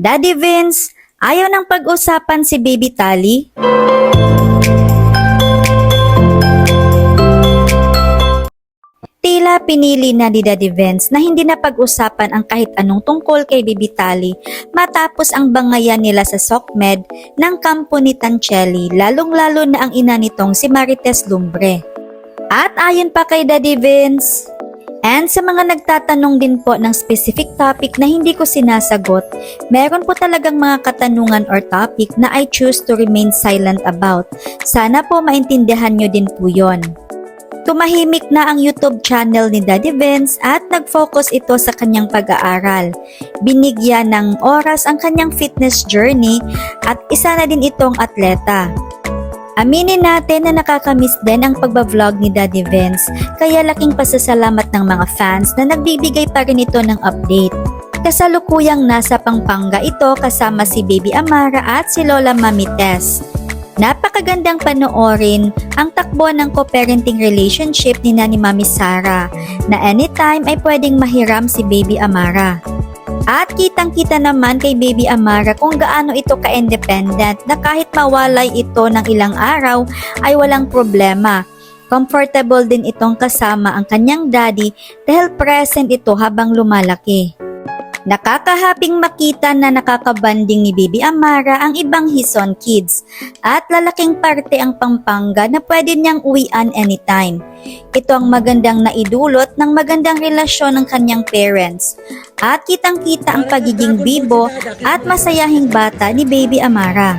Daddy Vince, ayaw nang pag-usapan si Baby Tali? Tila pinili na ni Daddy Vince na hindi na pag-usapan ang kahit anong tungkol kay Baby Tali matapos ang bangayan nila sa SOCMED ng kampo ni Tanchelli lalong-lalo na ang ina nitong si Marites Lumbre. At ayon pa kay Daddy Vince, and sa mga nagtatanong din po ng specific topic na hindi ko sinasagot, meron po talagang mga katanungan or topic na I choose to remain silent about. Sana po maintindihan nyo din po yon. Tumahimik na ang YouTube channel ni Daddy Vince at nag-focus ito sa kanyang pag-aaral. Binigyan ng oras ang kanyang fitness journey at isa na din itong atleta. Aminin natin na nakakamiss din ang pagbablog ni Daddy Vince, kaya laking pasasalamat ng mga fans na nagbibigay pa rin ito ng update. Kasalukuyang nasa Pampanga ito kasama si Baby Amara at si Lola Mami Tess. Napakagandang panoorin ang takbo ng co-parenting relationship ni Nani Mami Sara na anytime ay pwedeng mahiram si Baby Amara. At kitang-kita naman kay Baby Amara kung gaano ito ka-independent na kahit mawalay ito ng ilang araw ay walang problema. Comfortable din itong kasama ang kanyang daddy dahil present ito habang lumalaki. Nakakahaping makita na nakakabanding ni Baby Amara ang ibang Hison kids at lalaking parte ang Pampanga na pwede niyang uwian anytime. Ito ang magandang naidulot ng magandang relasyon ng kanyang parents at kitang-kita ang pagiging bibo at masayahing bata ni Baby Amara.